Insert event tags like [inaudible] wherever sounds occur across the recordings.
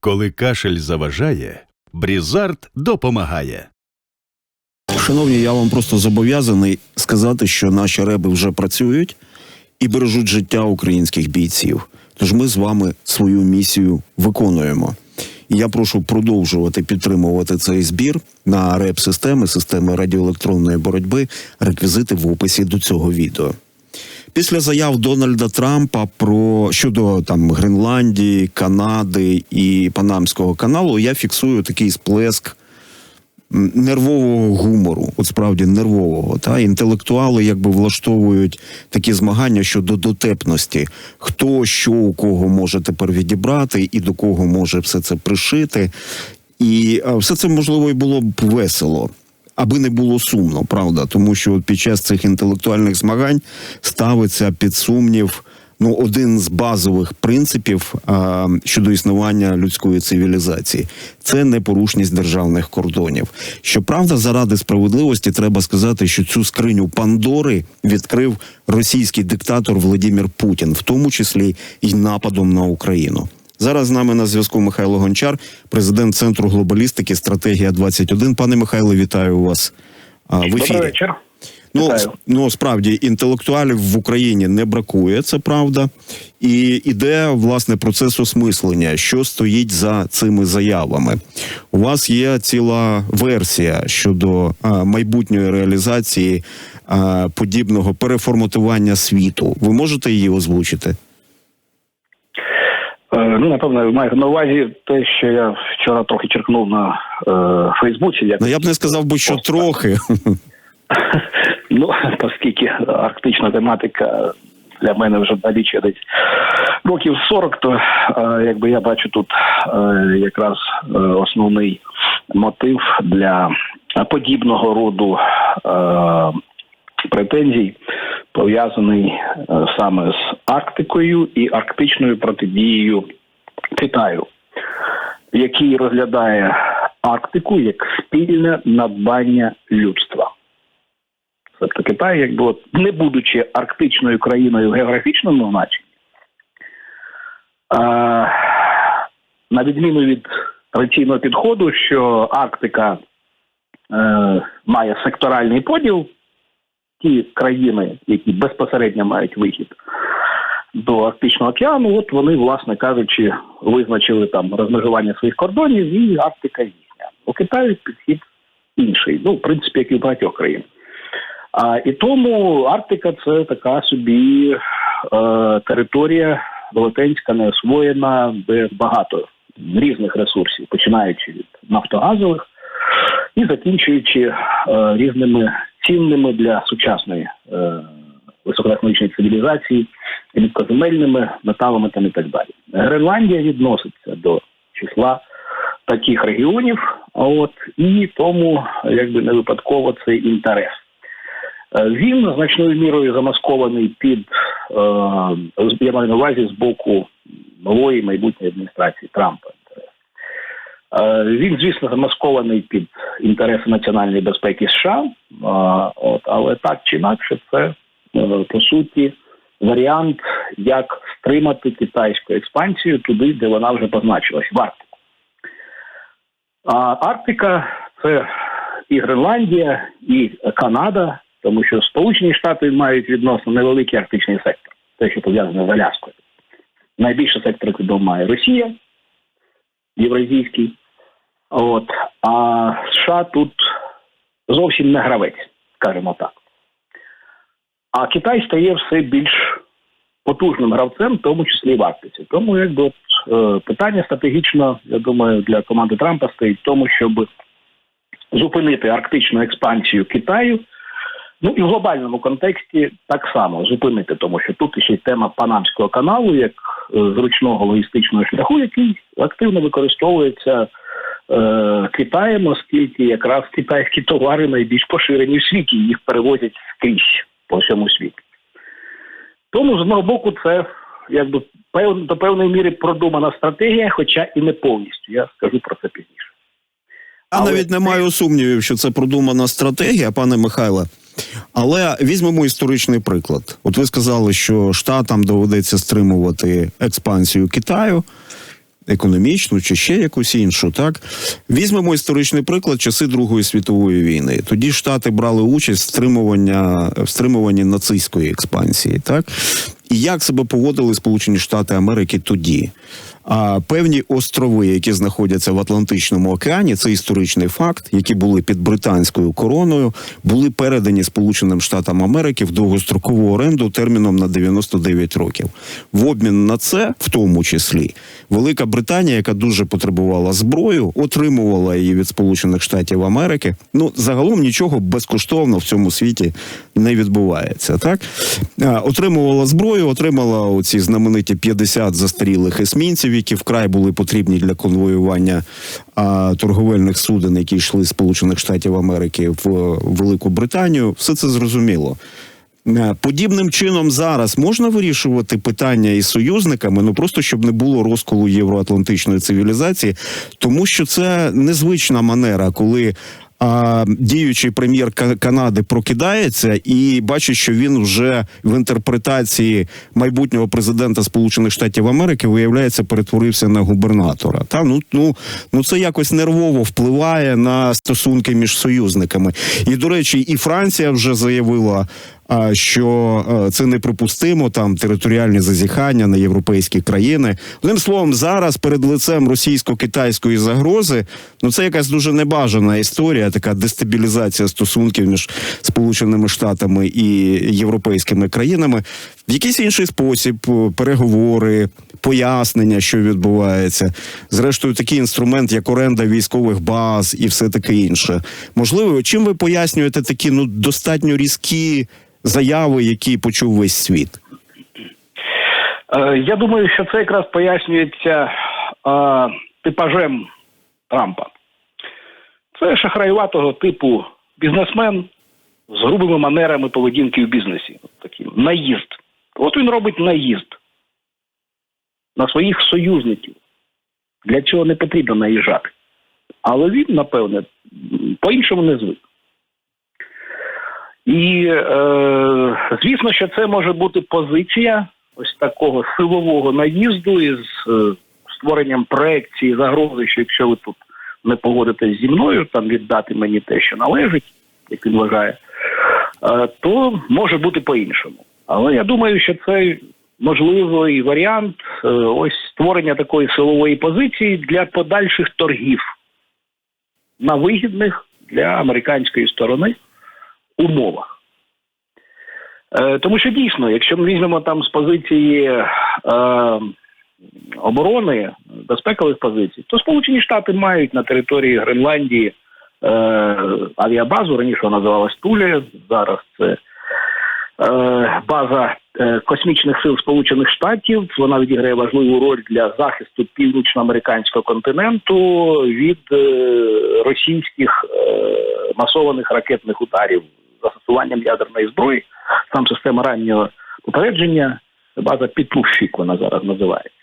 Коли кашель заважає, Брізард допомагає. Шановні, я вам просто зобов'язаний сказати, що наші реби вже працюють і бережуть життя українських бійців. Тож ми з вами свою місію виконуємо. І я прошу продовжувати підтримувати цей збір на реп-системи, системи радіоелектронної боротьби, реквізити в описі до цього відео. Після заяв Дональда Трампа про щодо там Гренландії, Канади і Панамського каналу, я фіксую такий сплеск нервового гумору, от справді нервового. Та інтелектуали якби влаштовують такі змагання щодо дотепності, хто що у кого може тепер відібрати і до кого може все це пришити. І все це можливо і було б весело. Аби не було сумно, правда, тому що от під час цих інтелектуальних змагань ставиться під сумнів ну один з базових принципів а, щодо існування людської цивілізації це непорушність державних кордонів. Щоправда, заради справедливості треба сказати, що цю скриню Пандори відкрив російський диктатор Владимир Путін, в тому числі і нападом на Україну. Зараз з нами на зв'язку Михайло Гончар, президент центру глобалістики Стратегія 21 Пане Михайло, вітаю вас в ефірі. Добрий вечір. Ну, ну справді інтелектуалів в Україні не бракує, це правда. І іде власне процес осмислення, що стоїть за цими заявами. У вас є ціла версія щодо а, майбутньої реалізації а, подібного переформатування світу. Ви можете її озвучити? Е, Ну, напевно, ви маєте на увазі те, що я вчора трохи черкнув на е, Фейсбуці. Як... Ну я б не сказав би, що трохи. [laughs] Ну, оскільки арктична тематика для мене вже налічує десь років 40, то е, якби я бачу тут е, якраз е, основний мотив для подібного роду е, претензій пов'язаний е, саме з Арктикою і арктичною протидією Китаю, який розглядає Арктику як спільне надбання людства. Тобто Китай, якби от, не будучи арктичною країною в географічному значенні, а, на відміну від традиційного підходу, що Арктика е, має секторальний поділ, ті країни, які безпосередньо мають вихід до Арктичного океану, от вони, власне кажучи, визначили там розмежування своїх кордонів, і Арктика їхня. У Китаю підхід інший, ну, в принципі, як і в багатьох країн. А, і тому Арктика це така собі е, територія велетенська, неосвоєна, де багато різних ресурсів, починаючи від нафтогазових і закінчуючи е, різними цінними для сучасної е, високотехнологічної цивілізації, рідкоземельними металами там і так далі. Гренландія відноситься до числа таких регіонів, от і тому якби не випадково цей інтерес. Е, Він значною мірою замаскований під я маю на увазі з боку нової майбутньої адміністрації Трампа. Е, Він, звісно, замаскований під інтереси національної безпеки США, е, от, але так чи інакше, це е, по суті варіант, як стримати китайську експансію туди, де вона вже позначилась, в Арктику. А Арктика це і Гренландія, і Канада, тому що Сполучені Штати мають відносно невеликий арктичний сектор, те, що пов'язане з Аляскою. Найбільше сектор відомо має Росія, євразійський. От, а США тут зовсім не гравець, скажімо так. А Китай стає все більш потужним гравцем, в тому числі і в Арктиці. Тому якби от, е, питання стратегічно, я думаю, для команди Трампа стоїть в тому, щоб зупинити арктичну експансію Китаю. Ну і в глобальному контексті так само зупинити, тому що тут ще й тема Панамського каналу, як е, зручного логістичного шляху, який активно використовується Китаєм, оскільки якраз китайські товари найбільш поширені в світі, їх перевозять скрізь по всьому світі. Тому з одного боку, це якби пев, до певної міри продумана стратегія, хоча і не повністю. Я скажу про це пізніше. Я Але навіть не маю сумнівів, що це продумана стратегія, пане Михайле. Але візьмемо історичний приклад. От ви сказали, що штатам доведеться стримувати експансію Китаю. Економічну чи ще якусь іншу. Так візьмемо історичний приклад часи Другої світової війни. Тоді Штати брали участь в стримування в стримуванні нацистської експансії. Так і як себе поводили Сполучені Штати Америки тоді? А певні острови, які знаходяться в Атлантичному океані, це історичний факт, які були під британською короною, були передані Сполученим Штатам Америки в довгострокову оренду терміном на 99 років. В обмін на це, в тому числі, Велика Британія, яка дуже потребувала зброю, отримувала її від Сполучених Штатів Америки. Ну загалом нічого безкоштовно в цьому світі не відбувається. Так отримувала зброю, отримала оці знамениті 50 застарілих есмінців, які вкрай були потрібні для конвоювання а, торговельних суден, які йшли з Сполучених Штатів Америки в е, Велику Британію. Все це зрозуміло. Е, Подібним чином зараз можна вирішувати питання із союзниками, ну просто щоб не було розколу євроатлантичної цивілізації, тому що це незвична манера, коли. А діючий прем'єр Канади прокидається і бачить, що він вже в інтерпретації майбутнього президента Сполучених Штатів Америки виявляється перетворився на губернатора. Та ну ну ну це якось нервово впливає на стосунки між союзниками. І до речі, і Франція вже заявила що е, це неприпустимо, там територіальні зазіхання на європейські країни. Одним словом, зараз перед лицем російсько-китайської загрози, ну це якась дуже небажана історія, така дестабілізація стосунків між Сполученими Штатами і європейськими країнами. В якийсь інший спосіб е, переговори, пояснення, що відбувається. Зрештою, такий інструмент, як оренда військових баз і все таке інше. Можливо, чим ви пояснюєте такі ну достатньо різкі заяви, які почув весь світ? Е, Я думаю, що це якраз пояснюється е, типажем Трампа. Це шахраюватого типу бізнесмен з грубими манерами поведінки в бізнесі. Такий наїзд. От він робить наїзд на своїх союзників. Для чого не потрібно наїжджати. Але він, напевне, по-іншому не звик. І е, звісно, що це може бути позиція ось такого силового наїзду із е, створенням проекції загрози, що якщо ви тут не погодитесь зі мною, там віддати мені те, що належить, як він вважає, е, то може бути по-іншому. Але я думаю, що це можливий варіант е, ось створення такої силової позиції для подальших торгів на вигідних для американської сторони умовах. Е, тому що дійсно, якщо ми візьмемо там з позиції е, оборони, безпекових позицій, то Сполучені Штати мають на території Гренландії е, авіабазу, раніше вона називалась Тулі, зараз це е, база е, космічних сил Сполучених Штатів. Вона відіграє важливу роль для захисту північноамериканського континенту від е, російських е, масованих ракетних ударів застосуванням ядерної зброї. Там система раннього попередження, база Петушик вона зараз називається.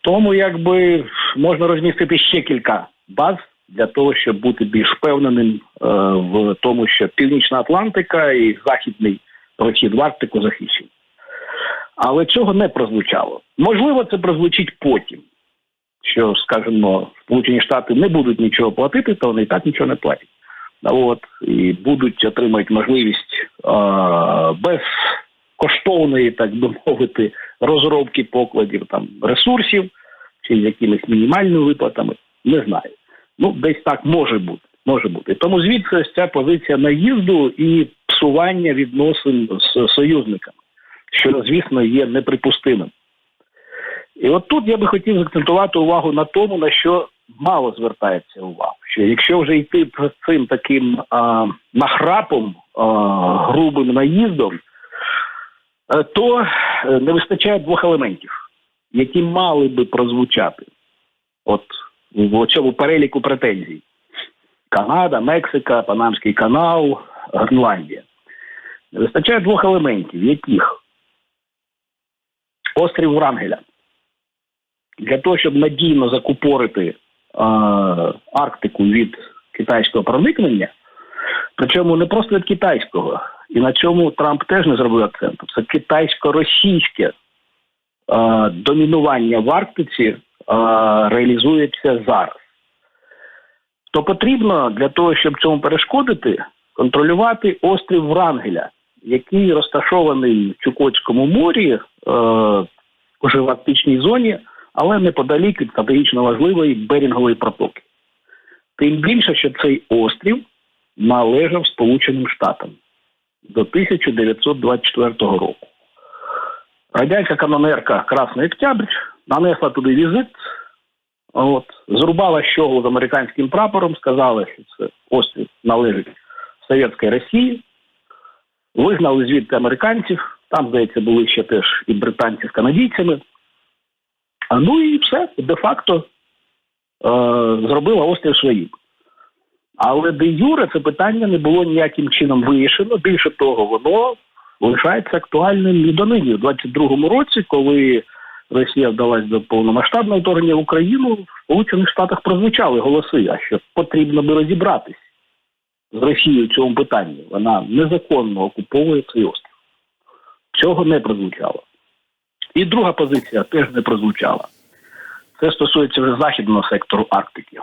Тому якби можна розмістити ще кілька баз для того, щоб бути більш впевненим е, в тому, що Північна Атлантика і Західний прохід в Арктику захищені. Але цього не прозвучало. Можливо, це прозвучить потім, що, скажімо, Сполучені Штати не будуть нічого платити, то вони і так нічого не платять. От, і будуть отримати можливість е, без коштовної, так би мовити, розробки покладів там ресурсів чи якимись мінімальними виплатами, не знаю. Ну, десь так може бути. Може бути. Тому звідси ця позиція наїзду і псування відносин з союзниками, що, звісно, є неприпустимим. І от тут я би хотів закцентувати увагу на тому, на що мало звертається увагу. Що якщо вже йти цим таким а, нахрапом, а, грубим наїздом, е, то е, не вистачає двох елементів, які мали би прозвучати от в цьому переліку претензій. Канада, Мексика, Панамський канал, Гренландія. Не вистачає двох елементів, яких острів Врангеля. Для того, щоб надійно закупорити е, Арктику від китайського проникнення, причому не просто від китайського, і на цьому Трамп теж не зробив акценту. Це китайсько-російське е, домінування в Арктиці реалізується зараз. То потрібно для того, щоб цьому перешкодити, контролювати острів Врангеля, який розташований в Чукотському морі, е, уже в арктичній зоні, але неподалік від стратегічно важливої Берінгової протоки. Тим більше, що цей острів належав Сполученим Штатам до 1924 року. Радянська канонерка Красний Октябрь нанесла туди візит, от, зрубала щоглу з американським прапором, сказала, що це острів належить Совєтській Росії, вигнали звідти американців, там, здається, були ще теж і британці з канадійцями. Ну і все, де-факто е, зробила острів своїм. Але де Юре це питання не було ніяким чином вирішено. Більше того, воно лишається актуальним і донині. У 22-му році, коли Росія вдалась до повномасштабного вторгнення в Україну, в Сполучених Штатах прозвучали голоси, а що потрібно би розібратись з Росією в цьому питанні. Вона незаконно окуповує цей острів. Цього не прозвучало. І друга позиція теж не прозвучала. Це стосується вже західного сектору Арктики.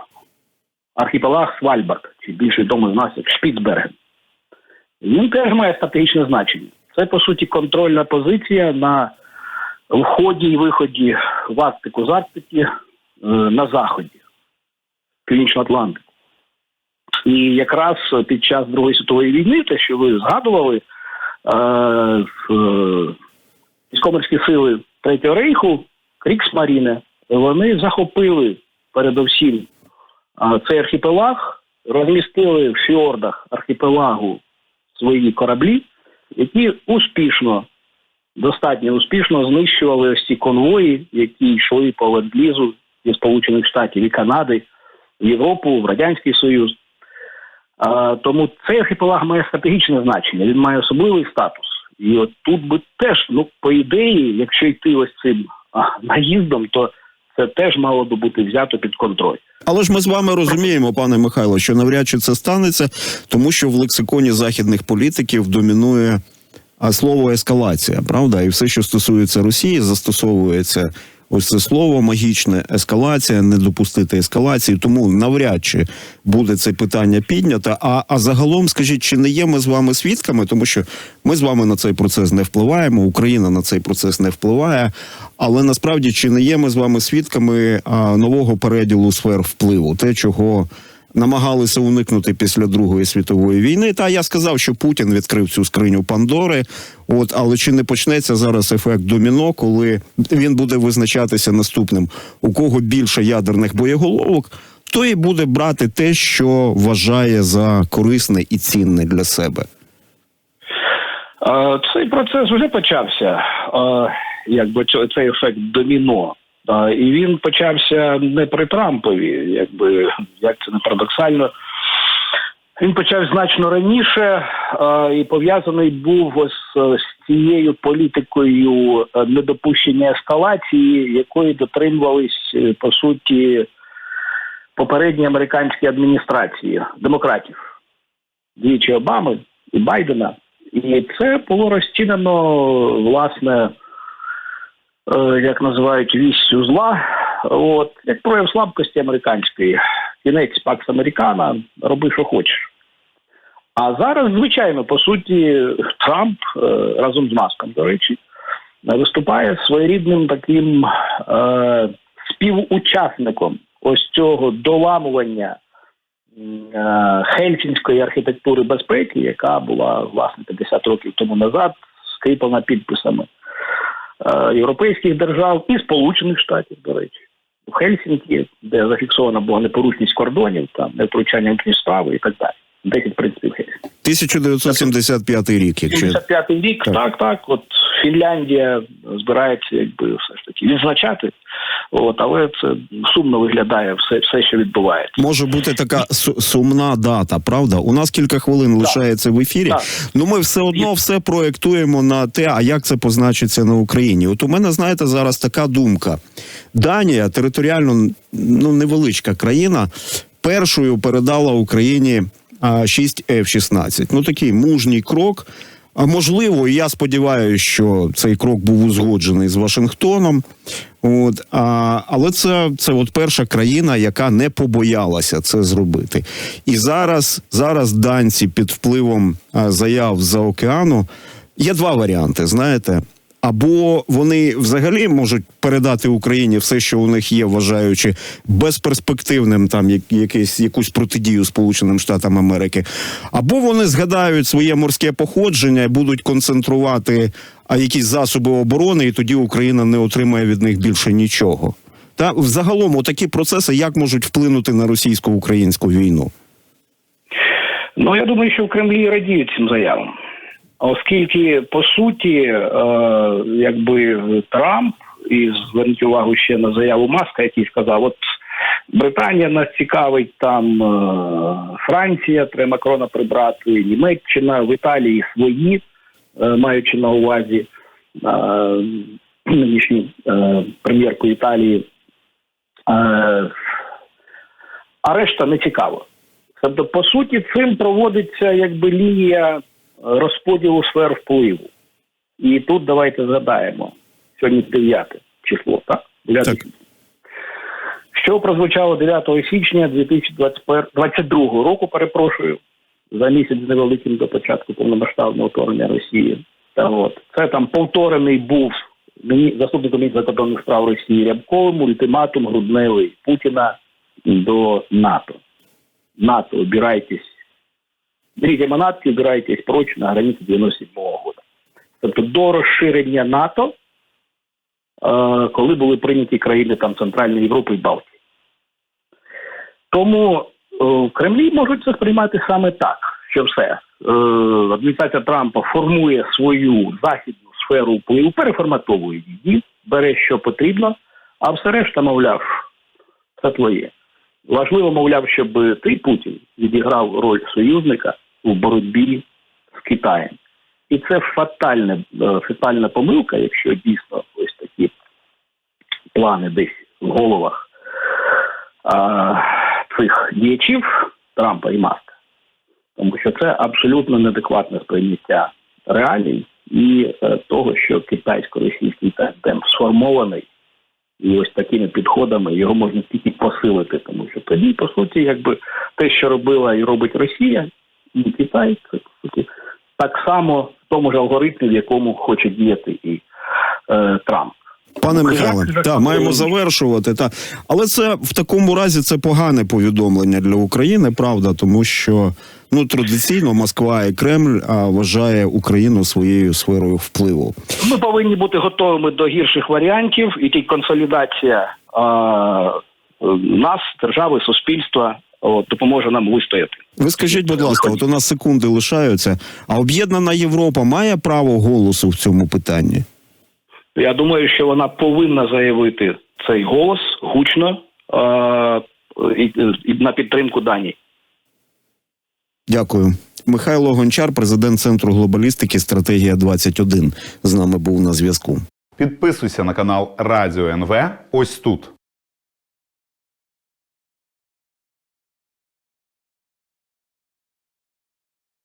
Архіпелаг Свальбард, чи більш відомий з нас як Шпіцберген. Він теж має стратегічне значення. Це, по суті, контрольна позиція на вході і виході в Арктику з Арктики е, на заході, Північного Атлантику. І якраз під час Другої світової війни, те, що ви згадували, е, е, військово-морські сили Третього рейху, Кріксмаріне, вони захопили передовсім цей архіпелаг, розмістили в фьордах архіпелагу свої кораблі, які успішно, достатньо успішно знищували ось ці конвої, які йшли по ленд-лізу зі Сполучених Штатів і Канади в Європу, в Радянський Союз. А, тому цей архіпелаг має стратегічне значення, він має особливий статус. І от тут би теж, ну, по ідеї, якщо йти ось цим наїздом, то це теж мало би бути взято під контроль. Але ж ми з вами розуміємо, пане Михайло, що навряд чи це станеться, тому що в лексиконі західних політиків домінує слово ескалація, правда? І все, що стосується Росії, застосовується ось це слово магічне ескалація, не допустити ескалації. Тому навряд чи буде це питання піднято. А, а загалом, скажіть, чи не є ми з вами свідками, тому що ми з вами на цей процес не впливаємо, Україна на цей процес не впливає. Але насправді чи не є ми з вами свідками а, нового переділу сфер впливу, те, чого намагалися уникнути після Другої світової війни. Та я сказав, що Путін відкрив цю скриню Пандори. От, але чи не почнеться зараз ефект доміно, коли він буде визначатися наступним, у кого більше ядерних боєголовок, то і буде брати те, що вважає за корисне і цінне для себе. Цей процес вже почався, якби цей ефект доміно. І він почався не при Трампові, якби як це не парадоксально. Він почав значно раніше і пов'язаний був ось е, з цією політикою е, недопущення ескалації, якої дотримувались е, по суті попередні американські адміністрації демократів, двічі Обами і Байдена. І це було розцінено, власне, як називають віссю зла, от, як прояв слабкості американської. Кінець Пакс Американа, роби, що хочеш. А зараз, звичайно, по суті, Трамп е, разом з Маском, до речі, виступає своєрідним таким е, співучасником ось цього доламування е, хельсінської архітектури безпеки, яка була власне 50 років тому назад скріплена підписами е, європейських держав і Сполучених Штатів, до речі. У Хельсінкі, де зафіксована була непорушність кордонів, там невтручання в справи і так далі. 10 принципів Хельсінкі. 1975 рік, якщо 75-й рік, Так. так. так, От Фінляндія збирається, якби все ж таки відзначати. От, але це сумно виглядає все, все, що відбувається. може бути така сумна дата, правда? У нас кілька хвилин лишається в ефірі. Так. Ну ми все одно все проєктуємо на те, а як це позначиться на Україні. От у мене, знаєте, зараз така думка: Данія територіально ну невеличка країна, першою передала Україні 6 F-16. Ну такий мужній крок. А можливо, я сподіваюся, що цей крок був узгоджений з Вашингтоном. От, а, але це, це от перша країна, яка не побоялася це зробити. І зараз, зараз данці під впливом заяв за океану є два варіанти. Знаєте, або вони взагалі можуть передати Україні все, що у них є, вважаючи безперспективним там якийсь, якусь протидію Сполученим Штатам Америки, або вони згадають своє морське походження і будуть концентрувати а, якісь засоби оборони, і тоді Україна не отримає від них більше нічого. Та взагалом, такі процеси як можуть вплинути на російсько-українську війну? Ну я думаю, що в Кремлі радіють цим заявам, оскільки по суті, е, якби Трамп і зверніть увагу ще на заяву Маска, який сказав: от Британія нас цікавить, там е, Франція, треба Макрона прибрати, Німеччина, в Італії свої, е, маючи на увазі е, нинішню е, прем'єрку Італії. Е, а решта не цікаво. Тобто, по суті, цим проводиться якби лінія розподілу сфер впливу. І тут давайте згадаємо сьогодні 9 число, так? 9 Так. Що прозвучало 9 січня 2022 року, перепрошую, за місяць невеликим до початку повномасштабного вторгнення Росії. Та от це там повторений був мені заступником міністра закордонних справ Росії Рябковим ультиматум грудневий Путіна до НАТО. НАТО, убирайтесь. Берите манатки, убирайтесь прочь на границі 97-го года. Тобто до розширення НАТО, е, коли були прийняті країни там Центральної Європи і Балтії. Тому е, в Кремлі можуть це сприймати саме так, що все. Е, адміністрація Трампа формує свою західну сферу впливу, переформатовує її, бере що потрібно, а все решта, мовляв, це твоє. Важливо, мовляв, щоб ти, Путін, відіграв роль союзника у боротьбі з Китаєм. І це фатальне, фатальна помилка, якщо дійсно ось такі плани десь в головах а, цих діячів Трампа і Маска. Тому що це абсолютно неадекватне сприйняття реалій і е, того, що китайсько-російський тандем сформований і ось такими підходами його можна тільки посилити, тому що тоді, по суті, якби те, що робила і робить Росія, і Китай, це так само в тому ж алгоритмі, в якому хоче діяти і е, Трамп. Пане Михайле, та маємо завершувати. Та але це в такому разі це погане повідомлення для України, правда, тому що ну традиційно Москва і Кремль а, вважає Україну своєю сферою впливу. Ми повинні бути готовими до гірших варіантів, і тільки консолідація е, нас, держави, суспільства, от, допоможе нам вистояти. Ви скажіть, будь ласка, от у нас секунди лишаються. А об'єднана Європа має право голосу в цьому питанні? Я думаю, що вона повинна заявити цей голос гучно е, і, і на підтримку Данії. Дякую. Михайло Гончар, президент Центру глобалістики Стратегія 21 з нами був на зв'язку. Підписуйся на канал Радіо НВ ось тут.